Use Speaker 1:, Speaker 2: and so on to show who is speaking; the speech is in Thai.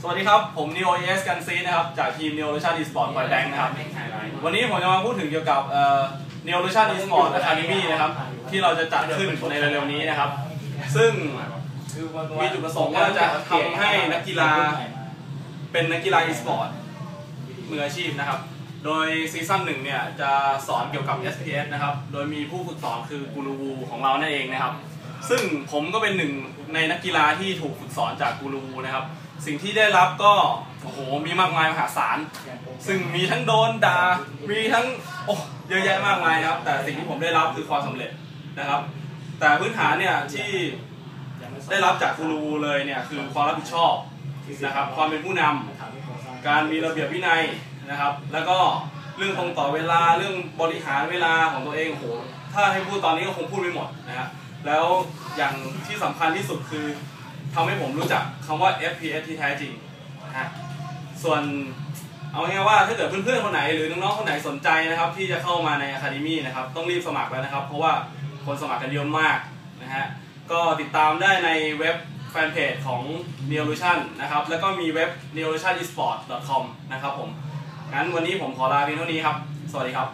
Speaker 1: สวัสดีครับ ผม Neo ES กันซีนะครับ จากทีม Neo Lution Esport Point Bank นะครับ วันนี้ผมจะมาพูดถึงเกี่ยวกับเอ่อ Neo Lution Esport Academy นะครับ ที่เราจะจัดขึ้นในเร็วๆนี้นะครับ ซึ่งมีจุดประสงค์ว่าจะทำให้นักกีฬาเป็นนักกีฬา e-sport มืออาชีพนะครับ โดยซีซั่นหนึ่งเนี่ยจะสอนเกี่ยวกับ SPS นะครับ โดยมีผู้ฝึกสอนคือกูรูวูของเรานั่นเองนะครับ ซึ่งผมก็เป็นหนึ่งในนักกีฬาที่ถูกฝึกสอนจากกูรูนะครับ สิ่งที่ได้รับก็โอ้โหมีมากมายมหาศาลซึ่งมีทั้งโดนด่ามีทั้งโอ้เยอะแยะมากมายนะครับ แต่สิ่งที่ผมได้รับคือความสำเร็จนะครับ แต่พื้นฐานเนี่ยที่ได้รับจากกูรูเลยเนี่ยคือความรับผิดชอบนะครับ ความเป็นผู้นำการมีระเบียบวินัยนะครับ แล้วก็เรื่องตรงต่อเวลาเรื่องบริหารเวลาของตัวเองโอ้โหถ้าให้พูดตอนนี้ก็คงพูดไม่หมดนะฮะ แล้วอย่างที่สำคัญที่สุดคือทำให้ผมรู้จักคำว่า FPS ที่แท้จริงนะฮะส่วนเอาง่ายๆว่าถ้าเกิดเพื่อนๆคนไหนหรือน้องๆคนไหนสนใจนะครับ ที่จะเข้ามาใน Academy นะครับ ต้องรีบสมัครแล้วนะครับ เพราะว่าคนสมัครกันเยอะมากนะฮะก็ติดตามได้ในเว็บแฟนเพจของ Neolution นะครับ แล้วก็มีเว็บ neolutionesport.com นะครับผม งั้นวันนี้ผมขอลาเพียงเท่านี้ครับ สวัสดีครับ